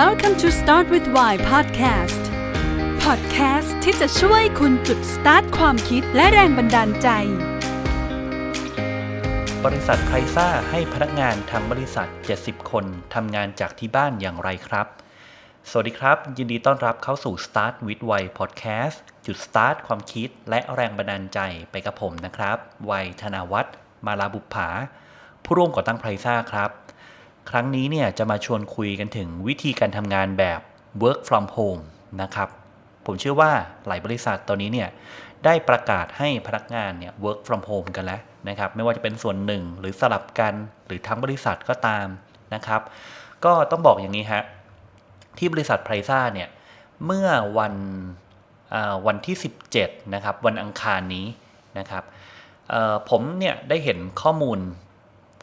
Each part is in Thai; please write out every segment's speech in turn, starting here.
Welcome to Start with Why Podcast Podcast ที่จะช่วยคุณจุดสตาร์ทความคิดและแรงบันดาลใจ บริษัทไพรซ่าให้พนักงานทั้งบริษัท 70 คนทำงานจากที่บ้านอย่างไรครับ สวัสดีครับ ยินดีต้อนรับเข้าสู่ Start with Why Podcast จุดสตาร์ทความคิดและแรงบันดาลใจไปกับผมนะครับ วัยธนาวัฒน์มาลาบุปผาผู้ร่วมก่อตั้งไพรซ่าครับ ครั้งนี้เนี่ยจะมาชวนคุยกันถึงวิธีการทำงานแบบ work from home นะครับ ผมเชื่อว่าหลายบริษัทตอนนี้เนี่ยได้ประกาศให้พนักงานเนี่ย work from home กันแล้วนะครับ ไม่ว่าจะเป็นส่วนหนึ่งหรือสลับกันหรือทั้งบริษัทก็ตามนะครับ ก็ต้องบอกอย่างนี้ฮะที่บริษัทไพรซ่าเนี่ยเมื่อวันวันที่ 17นะครับวันอังคารนี้นะครับผมเนี่ยได้เห็นข้อมูล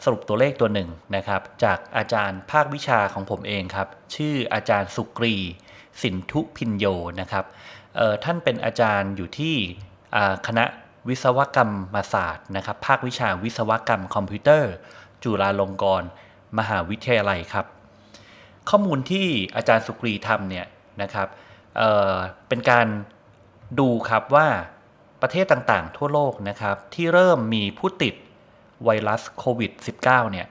สรุปตัวเลขตัวหนึ่งนะครับ จากอาจารย์ภาควิชาของผมเองครับ ชื่ออาจารย์สุกรี สินทุพินโยนะครับท่านเป็นอาจารย์อยู่ที่คณะวิศวกรรมศาสตร์นะครับ ภาควิชาวิศวกรรมคอมพิวเตอร์ จุฬาลงกรณ์มหาวิทยาลัยครับ ข้อมูลที่อาจารย์สุกรีทำเนี่ยนะครับเเป็นการดูครับว่าประเทศต่างๆ ทั่วโลกนะครับ ที่เริ่มมีผู้ติด ไวรัสโควิด -19 เนี่ย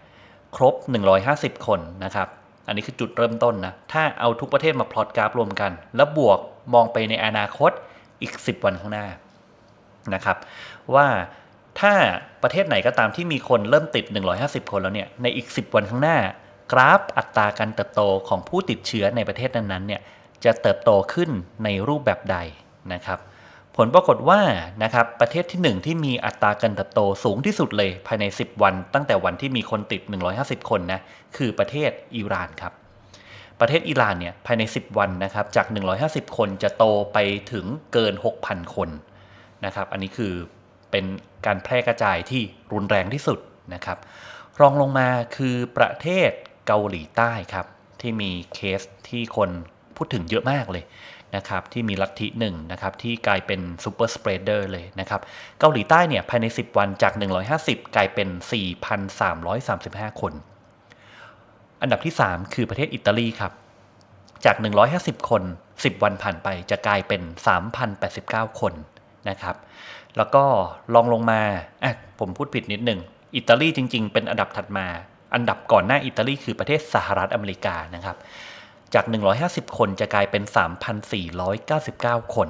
ครบ 150 คนนะครับ อันนี้คือจุดเริ่มต้นนะ ถ้าเอาทุกประเทศมาพลอตกราฟรวมกัน แล้วบวกมองไปในอนาคตอีก 10 วันข้างหน้านะครับ ว่าถ้าประเทศไหนก็ตามที่มีคนเริ่มติด 150 คนแล้วเนี่ย ในอีก 10 วันข้างหน้า กราฟอัตราการเติบโตของผู้ติดเชื้อในประเทศนั้นๆเนี่ยจะเติบโตขึ้นในรูปแบบใดนะครับ ผลปรากฏว่านะครับประเทศที่ 1 ที่มีอัตราการเติบโตสูงที่สุดเลยภายใน 10 วัน ตั้งแต่วันที่มีคนติด 150 คนนะคือประเทศอิหร่านครับ ประเทศอิหร่านเนี่ยภายใน 10 วันนะครับจาก 150 คนจะโตไปถึงเกิน 6,000 คนนะครับอันนี้คือเป็นการแพร่กระจายที่รุนแรงที่สุดนะครับรองลงมาคือประเทศเกาหลีใต้ครับที่มีเคสที่คนพูดถึงเยอะมากเลย นะครับที่มีลัทธิหนึ่งนะครับที่กลายเป็นซูเปอร์สเปรเดอร์เลยนะครับเกาหลีใต้เนี่ยภายใน 10 วันจาก 150 กลายเป็น 4,335 คน อันดับที่ 3 คือประเทศอิตาลีครับจาก 150 คน 10 วันผ่านไปจะกลายเป็น 3,089 คนนะครับ แล้วก็ลองลงมาอะผมพูดผิดนิดหนึ่งอิตาลีจริง ๆ เป็นอันดับถัดมา อันดับก่อนหน้าอิตาลีคือประเทศสหรัฐอเมริกานะครับ จาก 150 คนจะกลายเป็น 3,499 คน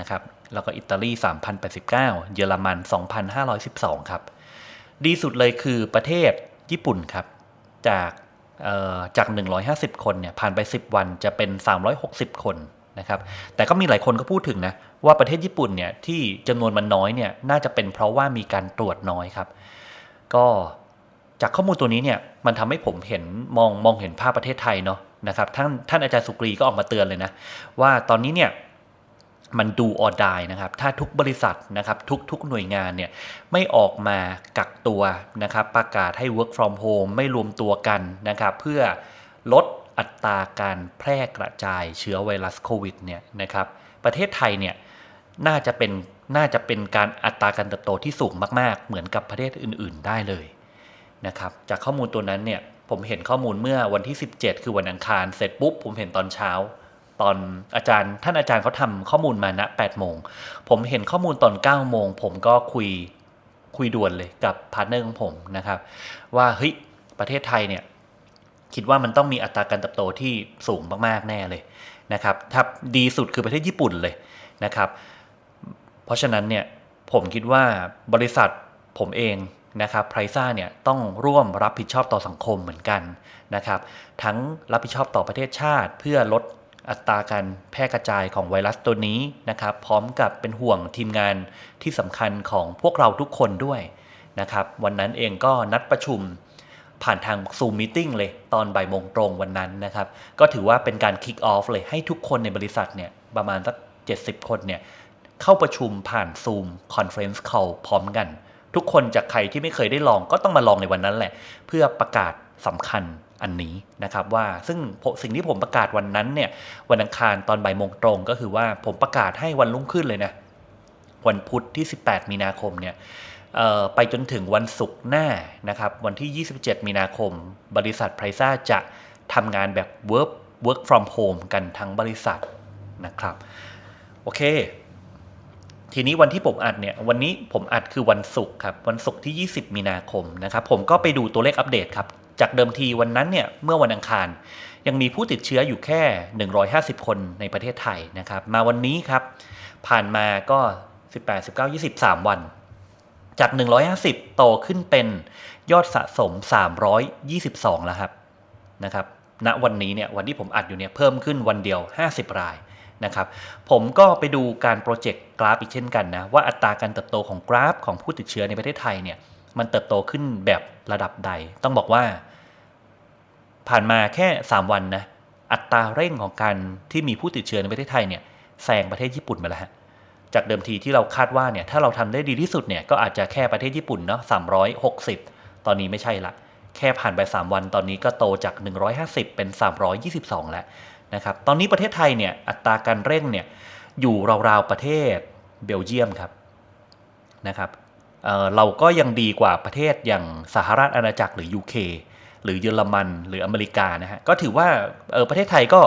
นะครับ แล้วก็อิตาลี 3,089 เยอรมัน 2,512 ครับ ดีสุดเลยคือประเทศญี่ปุ่นครับ จากเอ่อจาก 150 คนเนี่ยผ่านไป 10 วันจะเป็น 360 คนนะครับ แต่ก็มีหลายคนก็พูดถึงนะ ว่าประเทศญี่ปุ่นเนี่ยที่จำนวนมันน้อยเนี่ยน่าจะเป็นเพราะว่ามีการตรวจน้อยครับ ก็จากข้อมูลตัวนี้เนี่ยมันทำให้ผมเห็นมองมองเห็นภาพประเทศไทยเนาะ นะครับท่านท่านอาจารย์สุกรีก็ออกมาเตือนเลยนะ ว่าตอนนี้เนี่ยมันดูออดายนะครับ ถ้าทุกบริษัทนะครับทุกทุกหน่วยงานเนี่ยไม่ออกมากักตัวนะครับ ประกาศให้ work from home ไม่รวมตัวกันนะครับ เพื่อลดอัตราการแพร่กระจายเชื้อไวรัสโควิดเนี่ยนะครับ ประเทศไทยเนี่ยน่าจะเป็นน่าจะเป็นการอัตราการเติบโตที่สูงมาก ๆ เหมือนกับประเทศอื่น ๆ ได้เลยนะครับ จากข้อมูลตัวนั้นเนี่ย ผมเห็นข้อมูลเมื่อวันที่ 17 คือวันอังคาร เสร็จปุ๊บ ผมเห็นตอนเช้า ตอนอาจารย์ท่านอาจารย์เขาทำข้อมูลมาณ8โมง ผมเห็นข้อมูลตอน9โมง ผมก็คุยคุยด่วนเลยกับพาร์ทเนอร์ของผมนะครับ ว่าเฮ้ยประเทศไทยเนี่ยคิดว่ามันต้องมีอัตราการเติบโตที่สูงมากๆแน่เลยนะครับถ้าดีสุดคือประเทศญี่ปุ่นเลยนะครับ เพราะฉะนั้นเนี่ยผมคิดว่าบริษัทผมเอง นะครับไพรซ่าเนี่ยต้องร่วมรับผิดชอบต่อสังคมเหมือนกันนะครับทั้งรับผิดชอบต่อประเทศชาติเพื่อลดอัตราการแพร่กระจายของไวรัสตัวนี้นะครับ พร้อมกับเป็นห่วงทีมงานที่สำคัญของพวกเราทุกคนด้วยนะครับ วันนั้นเองก็นัดประชุมผ่านทาง Zoom Meeting เลยตอนบ่ายโมงตรงวันนั้นนะครับ ก็ถือว่าเป็นการ Kick Off เลยให้ทุกคนในบริษัทเนี่ยประมาณสัก 70 คนเนี่ยเข้าประชุมผ่าน Zoom Conference Call พร้อมกัน ทุกคนจากใครที่ไม่เคยได้ลองก็ต้องมาลองในวันนั้นแหละ เพื่อประกาศสำคัญอันนี้นะครับว่าซึ่งสิ่งที่ผมประกาศวันนั้นเนี่ยวันอังคารตอนบ่ายโมงตรง ก็คือว่าผมประกาศให้วันรุ่งขึ้นเลยนะวันพุธที่ 18 มีนาคมเนี่ยไปจนถึงวันศุกร์หน้านะครับวันที่ 27 มีนาคม บริษัทไพรซ่าจะทำงานแบบ work work from home กันทั้งบริษัทนะครับ โอเค ทีนี้วันที่ผมอัดเนี่ยวันนี้ผมอัดคือวันศุกร์ครับวันศุกร์ที่ 20 มีนาคมนะครับผมก็ไปดูตัวเลขอัปเดตครับจากเดิมทีวันนั้นเนี่ยเมื่อวันอังคาร ยังมีผู้ติดเชื้ออยู่แค่ 150 คนในประเทศไทยนะครับมาวันนี้ครับผ่านมาก็ 18 19 20 3 วัน จาก 150 โตขึ้นเป็นยอดสะสม 322 แล้วครับนะครับณวันนี้เนี่ยวันที่ผมอัดอยู่เนี่ยเพิ่มขึ้นวันเดียว 50 ราย นะครับ ผมก็ไปดูการโปรเจกต์กราฟอีกเช่นกันนะ ว่าอัตราการเติบโตของกราฟของผู้ติดเชื้อในประเทศไทยเนี่ยมันเติบโตขึ้นแบบระดับใด ต้องบอกว่า ผ่านมาแค่ 3 วันนะอัตราเร่งของการที่มีผู้ติดเชื้อในประเทศไทยเนี่ยแซงประเทศญี่ปุ่นมาแล้วฮะจากเดิมทีที่เราคาดว่าเนี่ยถ้าเราทำได้ดีที่สุดเนี่ยก็อาจจะแค่ประเทศญี่ปุ่นเนาะ360 ตอนนี้ไม่ใช่ละ แค่ผ่านไป 3 วันตอนนี้ก็โตจาก 150 เป็น 322 แล้ว นะครับตอนนี้ประเทศไทยเนี่ยอัตราการเร่งเนี่ยอยู่ราวๆประเทศเบลเยียมครับนะครับเเราก็ยังดีกว่าประเทศอย่างสหรัฐอาณาจักรหรือ UK หรือเยอรมันหรืออเมริกานะฮะก็ถือว่าประเทศไทยก็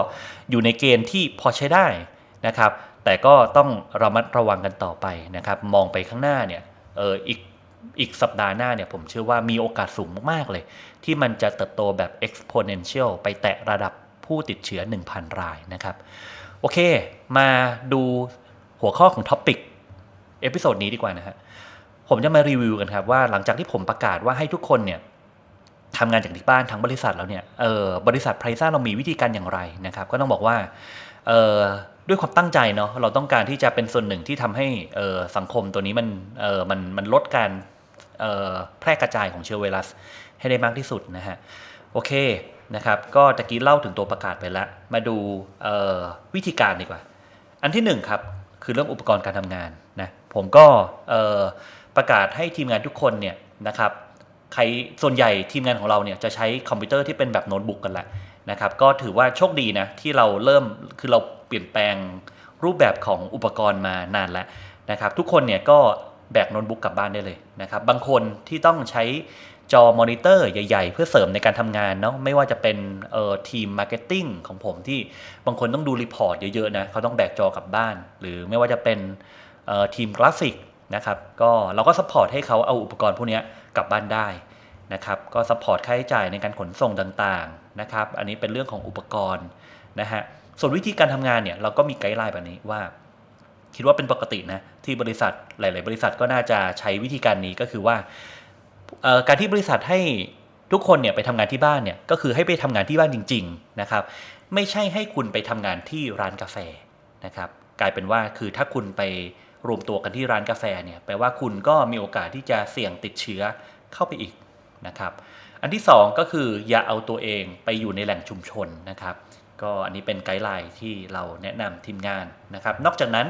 อยู่ในเกณฑ์ที่พอใช้ได้นะครับแต่ก็ต้องระมัดระวังกันต่อไปนะครับมองไปข้างหน้าเนี่ยอออีกอีกสัปดาห์หน้าเนี่ยผมเชื่อว่ามีโอกาสสูงมาก ๆ เลย ที่มันจะเติบโตแบบ exponential ไปแตะระดับ ผู้ติดเชื้อ 1,000 รายนะครับ โอเค มาดูหัวข้อของท็อปิกเอพิโซดนี้ดีกว่านะฮะผมจะมารีวิวกันครับว่าหลังจากที่ผมประกาศว่าให้ทุกคนเนี่ยทำงานจากที่บ้านทั้งบริษัทแล้วเนี่ยเออบริษัทไพรซ่าเรามีวิธีการอย่างไรนะครับ ก็ต้องบอกว่าเออด้วยความตั้งใจเนาะเราต้องการที่จะเป็นส่วนหนึ่งที่ทำให้เออสังคมตัวนี้มันเออมันมันลดการเออแพร่กระจายของเชื้อไวรัสให้ได้มากที่สุดนะฮะโอเค นะครับก็ตะกี้เล่าถึงตัวประกาศไปแล้ว มาดูวิธีการดีกว่า อันที่หนึ่งครับ คือเรื่องอุปกรณ์การทำงานนะผมก็ประกาศให้ทีมงานทุกคนเนี่ยนะครับใครส่วนใหญ่ทีมงานของเราเนี่ยจะใช้คอมพิวเตอร์ที่เป็นแบบโน้ตบุ๊กกันแหละนะครับก็ถือว่าโชคดีนะที่เราเริ่มคือเราเปลี่ยนแปลงรูปแบบของอุปกรณ์มานานแล้วนะครับทุกคนเนี่ยก็แบกโน้ตบุ๊กกลับบ้านได้เลยนะครับบางคนที่ต้องใช้ จอมอนิเตอร์ใหญ่ ๆ เพื่อเสริมในการทำงานเนาะไม่ว่าจะเป็นทีมมาร์เก็ตติ้งของผมที่บางคนต้องดูรีพอร์ตเยอะๆนะเขาต้องแบกจอกลับบ้าน หรือไม่ว่าจะเป็นทีมกราฟิกนะครับก็เราก็สปอร์ตให้เขาเอาอุปกรณ์พวกนี้กลับบ้านได้นะครับก็สปอร์ตค่าใช้จ่ายในการขนส่งต่างๆนะครับอันนี้เป็นเรื่องของอุปกรณ์นะฮะส่วนวิธีการทำงานเนี่ยเราก็มีไกด์ไลน์แบบนี้ว่า คิดว่าเป็นปกตินะที่บริษัทหลาย ๆ บริษัทก็น่าจะใช้วิธีการนี้ก็คือว่า การที่บริษัทให้ทุกคนเนี่ยไปทำงานที่บ้านเนี่ยก็คือให้ไปทำงานที่บ้านจริง ๆนะครับ ไม่ใช่ให้คุณไปทำงานที่ร้านกาแฟนะครับ กลายเป็นว่าคือถ้าคุณไปรวมตัวกันที่ร้านกาแฟเนี่ยแปลว่าคุณก็มีโอกาสที่จะเสี่ยงติดเชื้อเข้าไปอีกนะครับ อันที่ 2 ก็คืออย่าเอาตัวเองไปอยู่ในแหล่งชุมชนนะครับ ก็อันนี้เป็นไกด์ไลน์ที่เราแนะนำทีมงานนะครับ นอกจากนั้น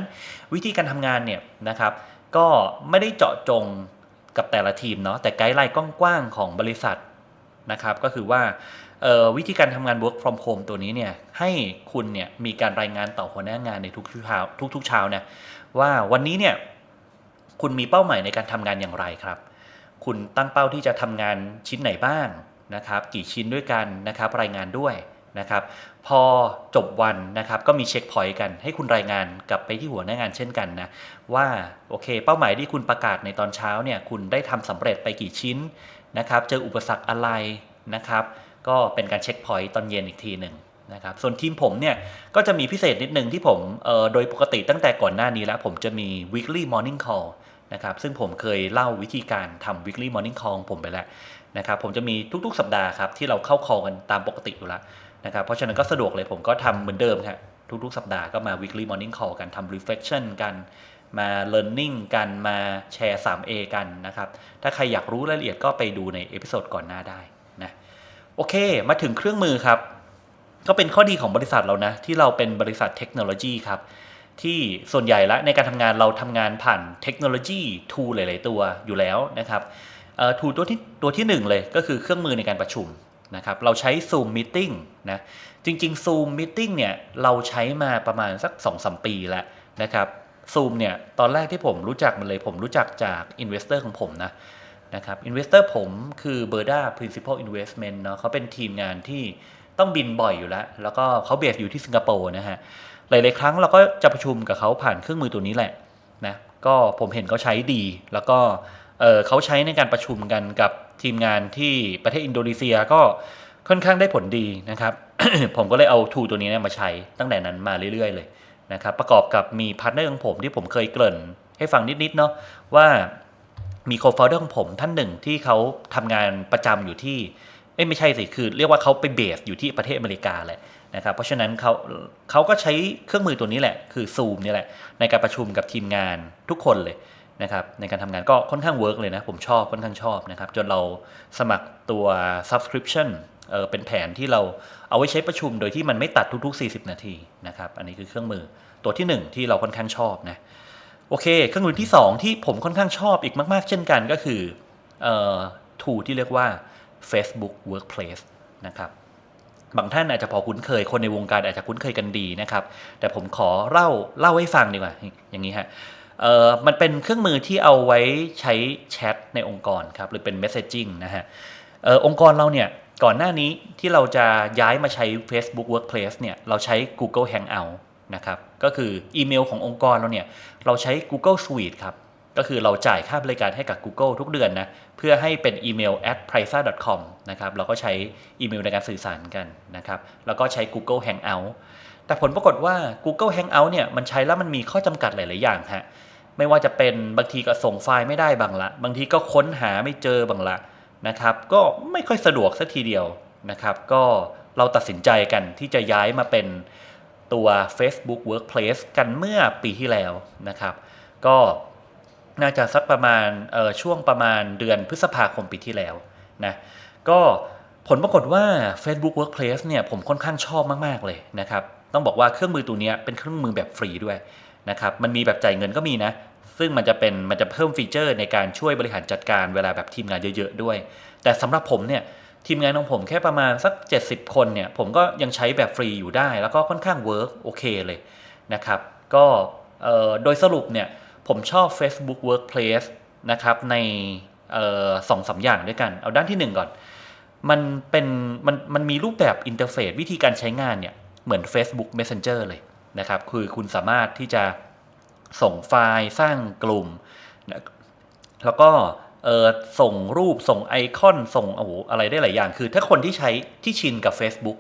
วิธีการทำงานเนี่ยนะครับ ก็ไม่ได้เจาะจง กับแต่ละทีมเนาะแต่ไกด์ไลน์กว้างๆของบริษัทนะครับก็คือว่าวิธีการทำงาน work from home ตัวนี้เนี่ยให้คุณเนี่ยมีการรายงานต่อหัวหน้างานในทุกเช้าทุกๆเช้านะว่าวันนี้เนี่ยคุณมีเป้าหมายในการทำงานอย่างไรครับ คุณตั้งเป้าที่จะทำงานชิ้นไหนบ้างนะครับ กี่ชิ้นด้วยกันนะครับรายงานด้วยนะครับ พอจบวันนะครับก็มีเช็คพอยต์กัน ให้คุณรายงานกลับไปที่หัวหน้างานเช่นกันนะว่าโอเค เป้าหมายที่คุณประกาศในตอนเช้าเนี่ยคุณได้ทำสำเร็จไปกี่ชิ้นนะครับเจออุปสรรคอะไรนะครับก็เป็นการเช็คพอยต์ตอนเย็นอีกทีหนึ่งนะครับส่วนทีมผมเนี่ยก็จะมีพิเศษนิดนึงที่ผมโดยปกติตั้งแต่ก่อนหน้านี้แล้ว ผมจะมี weekly morning call นะครับซึ่งผมเคยเล่าวิธีการทำ weekly morning call ผมไปแล้วนะครับผมจะมีทุกๆ สัปดาห์ครับที่เราเข้า call กันตามปกติอยู่แล้ว นะครับเพราะฉะนั้นก็สะดวกเลยผมก็ทำเหมือนเดิมครับทุกๆ สัปดาห์ก็มา weekly morning call กันทำ reflection กันมา learning กันมาแชร์ 3A กันนะครับ ถ้าใครอยากรู้รายละเอียดก็ไปดูในเอพิโซดก่อนหน้าได้นะโอเค มาถึงเครื่องมือครับ ก็เป็นข้อดีของบริษัทเรานะ ที่เราเป็นบริษัทเทคโนโลยีครับ ที่ส่วนใหญ่ละในการทำงานเราทำงานผ่านเทคโนโลยีทูหลาย ๆ ตัวอยู่แล้วนะครับทูตัวที่ตัวที่ 1 เลยก็คือเครื่องมือในการประชุม นะครับเราใช้ Zoom Meeting นะจริง ๆ Zoom Meeting เนี่ยเราใช้มาประมาณสัก 2-3 ปีแล้วนะครับซูมเนี่ยตอนแรกที่ผมรู้จักมันเลยผมรู้จักจาก Investor ของผมนะนะครับ Investor ผมคือ b e r d a Principal Investment เนาะเขาเป็นทีมงานที่ต้องบินบ่อยอยู่แล้ว แล้วก็เขาเบสอยู่ที่สิงคโปร์นะฮะหลาย ๆ ครั้งเราก็จะประชุมกับเขาผ่านเครื่องมือตัวนี้แหละนะก็ผมเห็นเขาใช้ดี แล้วก็เเขาใช้ในการประชุมกันกับ ทีมงานที่ประเทศอินโดนีเซียก็ค่อนข้างได้ผลดีนะครับ ผมก็เลยเอาทูตัวนี้มาใช้ตั้งแต่นั้นมาเรื่อยๆเลยนะครับประกอบกับมีพาร์ทเนอร์ของผมที่ผมเคยเกริ่น ให้ฟังนิดๆเนาะว่ามีโคฟาวเดอร์ของผมท่านหนึ่งที่เขาทำงานประจำอยู่ที่ไม่ใช่สิคือ เรียกว่าเขาไปเบสอยู่ที่ประเทศอเมริกาแหละนะครับเพราะฉะนั้นเขาเขาก็ใช้เครื่องมือตัวนี้แหละ คือ Zoom นี่แหละในการประชุมกับทีมงานทุกคนเลย นะครับในการทำงานก็ค่อนข้างเวิร์กเลยนะ ผมชอบค่อนข้างชอบนะครับ จนเราสมัครตัว subscription เออเป็นแผนที่เราเอาไว้ใช้ประชุมโดยที่มันไม่ตัดทุกๆ 40 นาทีนะครับ อันนี้คือเครื่องมือตัวที่ 1 ที่เราค่อนข้างชอบนะโอเค เครื่องมือที่ 2 ที่ผมค่อนข้างชอบอีกมาก ๆ เช่นกันก็คือเอ่อ tool ที่เรียกว่า Facebook Workplace นะครับบางท่านอาจจะพอคุ้นเคยคนในวงการอาจจะคุ้นเคยกันดีนะครับ แต่ผมขอเล่าเล่าให้ฟังดีกว่าอย่างนี้ฮะ เอ่อมันเป็นเครื่องมือที่เอาไว้ใช้แชทในองค์กรครับหรือเป็น messaging นะฮะเอ่อองค์กรเราเนี่ยก่อนหน้านี้ที่เราจะย้ายมาใช้ Facebook Workplace เนี่ยเราใช้ Google Hangout นะครับก็คืออีเมลขององค์กรเราเนี่ยเราใช้ Google Suite ครับก็คือเราจ่ายค่าบริการให้กับ Google ทุกเดือนนะเพื่อให้เป็นอีเมล at p r i c a com นะครับเราก็ใช้อีเมลในการสื่อสารกันนะครับแล้วก็ใช้ Google Hangout แต่ผลปรากฏว่า Google Hangout เนี่ยมันใช้แล้วมันมีข้อจำกัดหลาย ๆ อย่างฮะ ไม่ว่าจะเป็นบางทีก็ส่งไฟล์ไม่ได้บางละ บางทีก็ค้นหาไม่เจอบางละนะครับ ก็ไม่ค่อยสะดวกสักทีเดียวนะครับ ก็เราตัดสินใจกันที่จะย้ายมาเป็นตัว Facebook Workplace กันเมื่อปีที่แล้วนะครับ ก็น่าจะสักประมาณช่วงประมาณเดือนพฤษภาคมปีที่แล้วนะก็ผลปรากฏว่า Facebook Workplace เนี่ยผมค่อนข้างชอบมาก ๆ เลยนะครับ ต้องบอกว่าเครื่องมือตัวนี้เป็นเครื่องมือแบบฟรีด้วยนะครับ มันมีแบบจ่ายเงินก็มีนะ ซึ่งมันจะเป็นมันจะเพิ่มฟีเจอร์ในการช่วยบริหารจัดการเวลาแบบทีมงานเยอะๆด้วย แต่สำหรับผมเนี่ยทีมงานของผมแค่ประมาณสัก 70 คนเนี่ยผมก็ยังใช้แบบฟรีอยู่ได้ แล้วก็ค่อนข้างเวิร์กโอเคเลยนะครับก็โดยสรุปเนี่ยผมชอบ Facebook Workplace นะครับในสองสาอย่างด้วยกัน เอาด้านที่ 1 ก่อน มันเป็นมันมันมีรูปแบบอินเทอร์เฟซวิธีการใช้งานเนี่ยเหมือน Facebook Messenger เลยนะครับคือคุณสามารถที่จะ ส่งไฟล์สร้างกลุ่มนะแล้วก็ส่งรูปส่งไอคอนส่งโอ้โหอะไรได้หลายอย่าง คือถ้าคนที่ใช้ที่ชินกับ Facebook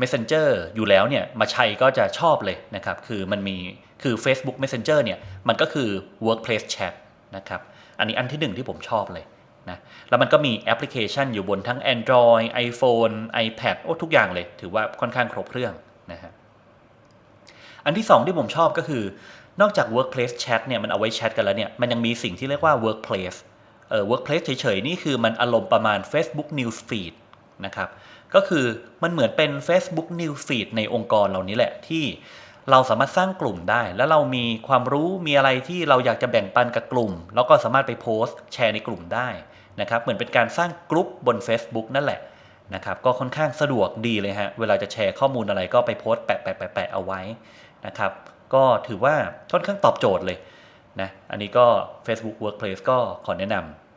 Messenger อยู่แล้วเนี่ยมาใช้ก็จะชอบเลยนะครับ คือมันมีคือ Facebook Messenger เนี่ยมันก็คือ Workplace Chat นะครับอันนี้อันที่หนึ่งที่ผมชอบเลยนะแล้วมันก็มีแอปพลิเคชันอยู่บนทั้ง Android iPhone iPad โอ้ทุกอย่างเลย ถือว่าค่อนข้างครบเครื่องนะฮะอันที่สองที่ผมชอบก็คือ นอกจาก Workplace Chat เนี่ยมันเอาไว้แชทกันแล้วเนี่ยมันยังมีสิ่งที่เรียกว่า Workplace เอ่อ Workplace เฉยๆ นี่คือมันอารมณ์ประมาณ Facebook News Feed นะครับ ก็คือมันเหมือนเป็น Facebook News Feed ในองค์กรเหล่านี้แหละที่เราสามารถสร้างกลุ่มได้ แล้วเรามีความรู้มีอะไรที่เราอยากจะแบ่งปันกับกลุ่ม แล้วก็สามารถไปโพสต์แชร์ในกลุ่มได้นะครับเหมือนเป็นการสร้างกลุ่มบน Facebook นั่นแหละนะครับก็ค่อนข้างสะดวกดีเลยฮะเวลาจะแชร์ข้อมูลอะไรก็ไปโพสต์แปะแปะแปะเอาไว้นะครับ ก็ถือว่าค่อนข้างตอบโจทย์เลยนะอันนี้ก็ Facebook Workplace ก็ขอแนะน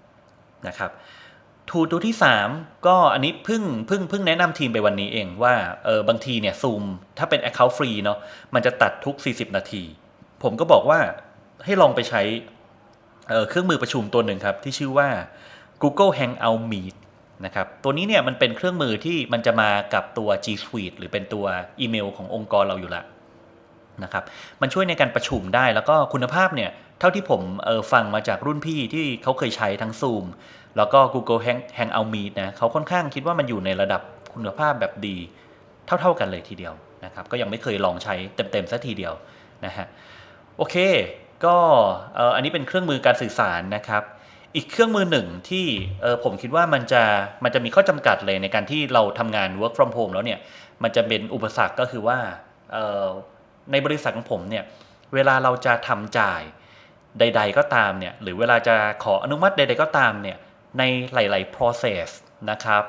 ำนะครับทูตัวที่ 3 ก็อันนี้เพิ่งเพิ่งเพิ่งแนะนำทีมไปวันนี้เองว่าเออบางทีเนี่ยซูมถ้าเป็น Account ฟรีเนาะมันจะตัดทุก 40 นาที ผมก็บอกว่าให้ลองไปใช้เเครื่องมือประชุมตัวหนึ่งครับ ที่ชื่อว่า Google Hangout Meet นะครับตัวนี้เนี่ยมันเป็นเครื่องมือที่มันจะมากับตัว G Suite หรือเป็นตัวอีเมลขององค์กรเราอยู่ละ นะครับมันช่วยในการประชุมได้แล้วก็คุณภาพเนี่ยเท่าที่ผมเออฟังมาจากรุ่นพี่ที่เขาเคยใช้ทั้ง Zoom แล้วก็ Google Hang Hangout Meet นะเขาค่อนข้างคิดว่ามันอยู่ในระดับคุณภาพแบบดี เท่าๆกันเลยทีเดียวนะครับก็ยังไม่เคยลองใช้เต็มๆสัทีเดียวนะฮะโอเคก็อันนี้เป็นเครื่องมือการสื่อสารนะครับอีกเครื่องมือหนึ่งที่ผมคิดว่ามันจะมันจะมีข้อจำกัดเลยในการที่เราทำงาน work from home แล้วเนี่ยมันจะเป็นอุปสรรคก็คือว่า ในบริษัทของผมเนี่ยเวลาเราจะทำจ่ายใด ๆ ก็ตามเนี่ยหรือเวลาจะขออนุมัติใด ๆ ก็ตามเนี่ยในหลาย ๆ process นะครับ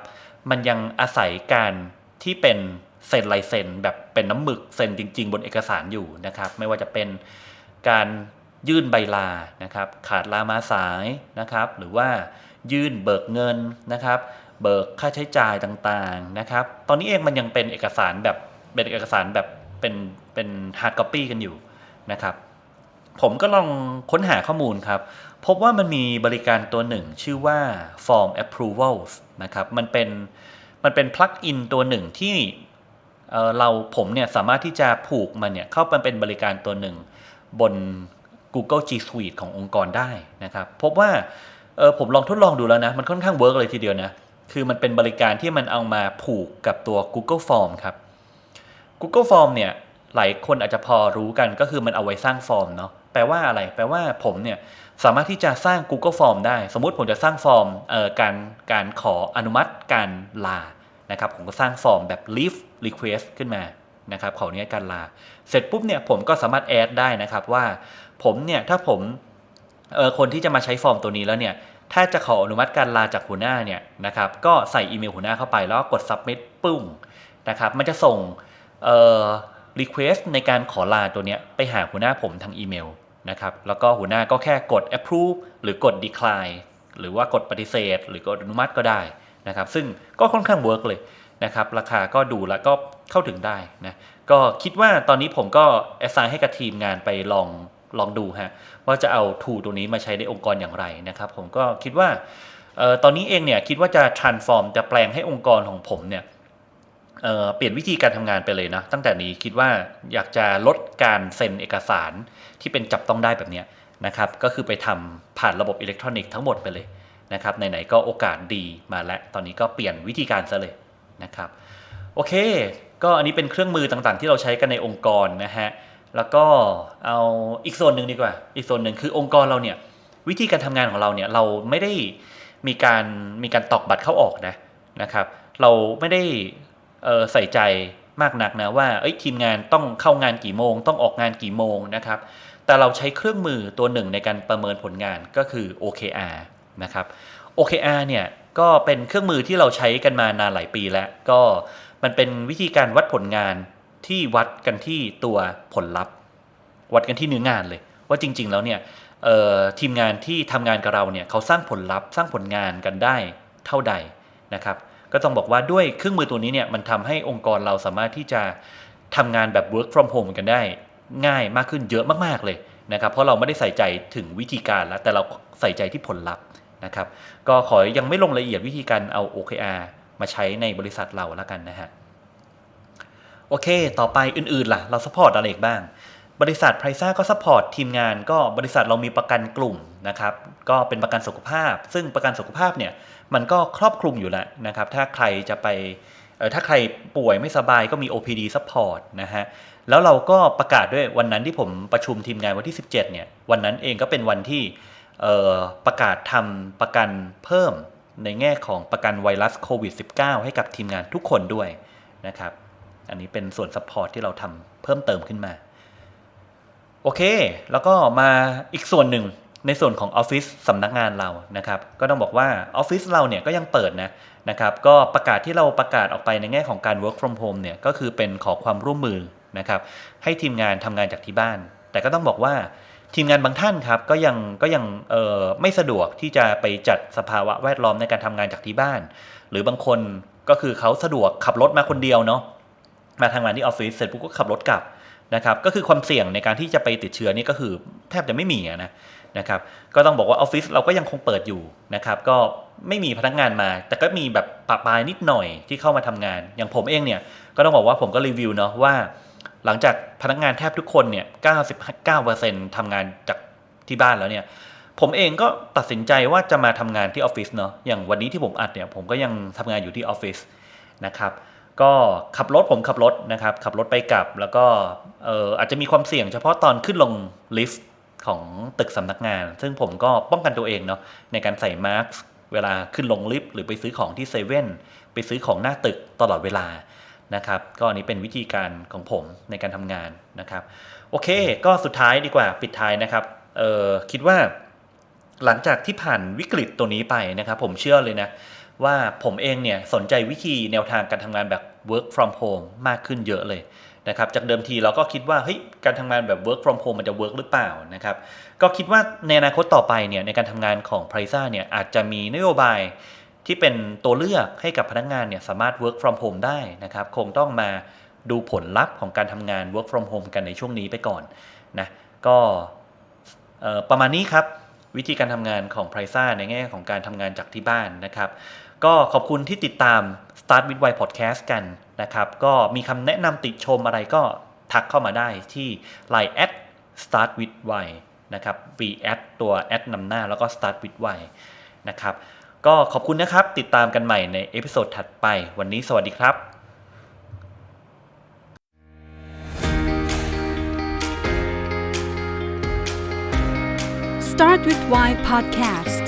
มันยังอาศัยการที่เป็นเซ็นลายเซ็นแบบเป็นน้ำหมึกเซ็นจริง ๆ บนเอกสารอยู่นะครับ ไม่ว่าจะเป็นการยื่นใบลานะครับ ขาดลามาสายนะครับ หรือว่ายื่นเบิกเงินนะครับ เบิกค่าใช้จ่ายต่างๆนะครับ ตอนนี้เองมันยังเป็นเอกสารแบบเป็นเอกสารแบบเป็น เป็นฮาร์ดคอปปี้กันอยู่นะครับ ผมก็ลองค้นหาข้อมูลครับ พบว่ามันมีบริการตัวหนึ่งชื่อว่า Form Approvals นะครับมันเป็นมันเป็นพลักอินตัวหนึ่งที่เอ่อเราผมเนี่ยสามารถที่จะผูกมันเนี่ยเข้าไปเป็นบริการตัวหนึ่งบน Google G Suite ขององค์กรได้นะครับพบว่าเออผมลองทดลองดูแล้วนะ มันค่อนข้างเวิร์กเลยทีเดียวนะ คือมันเป็นบริการที่มันเอามาผูกกับตัว Google Form ครับ Google Form เนี่ย หลายคนอาจจะพอรู้กันก็คือมันเอาไว้สร้างฟอร์มเนาะแปลว่าอะไร แปลว่าผมเนี่ยสามารถที่จะสร้าง Google Form ได้ สมมุติผมจะสร้างฟอร์มการการขออนุมัติการลานะครับผมก็สร้างฟอร์มแบบ leave request ขึ้นมานะครับขออนุญาตการลา เสร็จปุ๊บเนี่ยผมก็สามารถแอดได้นะครับว่าผมเนี่ยถ้าผมคนที่จะมาใช้ฟอร์มตัวนี้แล้วเนี่ยถ้าจะขออนุมัติการลาจากหัวหน้าเนี่ยนะครับก็ใส่อีเมลหัวหน้าเข้าไปแล้วกด submit ปึ้งนะครับมันจะส่งเ request ในการขอลาตัวเนี้ยไปหาหัวหน้าผมทางอีเมลนะครับแล้วก็หัวหน้าก็แค่กด approve หรือกด decline หรือว่ากดปฏิเสธ หรือกดอนุมัติก็ได้นะครับ ซึ่งก็ค่อนข้างเวิร์กเลยนะครับราคาก็ดูแล้วก็เข้าถึงได้นะก็คิดว่าตอนนี้ผมก็ assign ให้กับทีมงานไปลองลองดูฮะว่าจะเอา tool ตัวนี้มาใช้ในองค์กรอย่างไรนะครับ ผมก็คิดว่าออตอนนี้เองเนี่ยคิดว่าจะ transform จะแปลงให้องค์กรของผมเนี่ย เเปลี่ยนวิธีการทำงานไปเลยนะ ตั้งแต่นี้คิดว่าอยากจะลดการเซ็นเอกสารที่เป็นจับต้องได้แบบนี้นะครับ ก็คือไปทำผ่านระบบอิเล็กทรอนิกส์ทั้งหมดไปเลยนะครับไหนๆก็โอกาสดีมาแล้ว ตอนนี้ก็เปลี่ยนวิธีการซะเลยนะครับ โอเค ก็อันนี้เป็นเครื่องมือต่างๆ ที่เราใช้กันในองค์กรนะฮะแล้วก็เอาอีกส่วนหนึ่งดีกว่า อีกส่วนหนึ่งคือองค์กรเราเนี่ยวิธีการทำงานของเราเนี่ยเราไม่ได้มีการมีการตอกบัตรเข้าออกนะนะครับ เราไม่ได้ ใส่ใจมากนักนะว่าเอ้ยทีมงานต้องเข้างานกี่โมง ต้องออกงานกี่โมงนะครับ แต่เราใช้เครื่องมือตัวหนึ่งในการประเมินผลงานก็คือ OKR นะครับ OKR เนี่ยก็เป็นเครื่องมือที่เราใช้กันมานานหลายปีแล้ว ก็มันเป็นวิธีการวัดผลงานที่วัดกันที่ตัวผลลัพธ์ วัดกันที่เนื้องานเลย ว่าจริง ๆ แล้วเนี่ยทีมงานที่ทำงานกับเราเนี่ยเขาสร้างผลลัพธ์ สร้างผลงานกันได้เท่าใดนะครับ ก็ต้องบอกว่าด้วยเครื่องมือตัวนี้เนี่ยมันทำให้องค์กรเราสามารถที่จะทำงานแบบ work from home กันได้ ง่ายมากขึ้นเยอะมากๆเลยนะครับ เพราะเราไม่ได้ใส่ใจถึงวิธีการแล้วแต่เราใส่ใจที่ผลลัพธ์นะครับ ก็ขอยังไม่ลงรายละเอียดวิธีการเอา OKR มาใช้ในบริษัทเราแล้วกันนะฮะโอเค ต่อไปอื่นๆล่ะ เราสปอร์ตอะไรอีกบ้าง บริษัทไพรซ่าก็สปอร์ตทีมงาน ก็บริษัทเรามีประกันกลุ่มนะครับ ก็เป็นประกันสุขภาพ ซึ่งประกันสุขภาพเนี่ย มันก็ครอบคลุมอยู่แล้วนะครับ ถ้าใครจะไปถ้าใครป่วยไม่สบายก็มี OPD support นะฮะ แล้วเราก็ประกาศด้วยวันนั้นที่ผมประชุมทีมงานวันที่ 17 เนี่ย วันนั้นเองก็เป็นวันที่ประกาศทำประกันเพิ่มในแง่ของประกันไวรัสโควิด -19 ให้กับทีมงานทุกคนด้วยนะครับ อันนี้เป็นส่วนซัพพอร์ตที่เราทำเพิ่มเติมขึ้นมา โอเค แล้วก็มาอีกส่วนหนึ่ง ในส่วนของออฟฟิศสำนักงานเรานะครับ ก็ต้องบอกว่าออฟฟิศเราเนี่ยก็ยังเปิดนะนะครับ ก็ประกาศที่เราประกาศออกไปในแง่ของการ work from home เนี่ยก็คือเป็นขอความร่วมมือนะครับ ให้ทีมงานทำงานจากที่บ้าน แต่ก็ต้องบอกว่าทีมงานบางท่านครับก็ยังก็ยังเออไม่สะดวกที่จะไปจัดสภาวะแวดล้อมในการทำงานจากที่บ้าน หรือบางคนก็คือเขาสะดวกขับรถมาคนเดียวเนาะมาทำงานที่ออฟฟิศเสร็จปุ๊บก็ขับรถกลับ นะครับก็คือความเสี่ยงในการที่จะไปติดเชื้อนี่ก็คือแทบจะไม่มีนะนะครับก็ต้องบอกว่าออฟฟิศเราก็ยังคงเปิดอยู่นะครับก็ไม่มีพนักงานมา แต่ก็มีแบบปะปายนิดหน่อยที่เข้ามาทำงาน อย่างผมเองเนี่ยก็ต้องบอกว่าผมก็รีวิวเนาะว่า หลังจากพนักงานแทบทุกคนเนี่ย99%ทำงานจากที่บ้านแล้วเนี่ยผมเองก็ตัดสินใจว่าจะมาทำงานที่ออฟฟิศเนาะอย่างวันนี้ที่ผมอัดเนี่ยผมก็ยังทำงานอยู่ที่ออฟฟิศนะครับ ก็ขับรถผมขับรถนะครับขับรถไปกลับ แล้วก็เอออาจจะมีความเสี่ยงเฉพาะตอนขึ้นลงลิฟต์ของตึกสำนักงาน ซึ่งผมก็ป้องกันตัวเองเนาะในการใส่มาร์กเวลาขึ้นลงลิฟต์หรือไปซื้อของที่เซเว่นไปซื้อของหน้าตึกตลอดเวลานะครับ ก็อันนี้เป็นวิธีการของผมในการทำงานนะครับ โอเค ก็สุดท้ายดีกว่าปิดท้ายนะครับเออคิดว่าหลังจากที่ผ่านวิกฤตตัวนี้ไปนะครับ ผมเชื่อเลยนะ ว่าผมเองเนี่ยสนใจวิธีแนวทางการทำงานแบบ work from home มากขึ้นเยอะเลยนะครับจากเดิมทีเราก็คิดว่าเฮ้ยการทำงานแบบ work from home มันจะ work หรือเปล่านะครับก็คิดว่าในอนาคตต่อไปเนี่ยในการทำงานของ p r i z a เนี่ยอาจจะมีนโยบายที่เป็นตัวเลือกให้กับพนักงานเนี่ยสามารถ work from home ได้นะครับคงต้องมาดูผลลัพธ์ของการทำงาน work from home กันในช่วงนี้ไปก่อนนะก็ประมาณนี้ครับวิธีการทำงานของ p r i z a ในแง่ของการทำงานจากที่บ้านนะครับ ก็ขอบคุณที่ติดตาม Start with Why Podcast กันนะครับ ก็มีคำแนะนำติชมอะไรก็ทักเข้ามาได้ที่ Line at Start with Why นะครับ V at ตัว at นำหน้าแล้วก็ Start with Why นะครับ ก็ขอบคุณนะครับ ติดตามกันใหม่ในเอพิโซดถัดไป วันนี้สวัสดีครับ Start with Why Podcast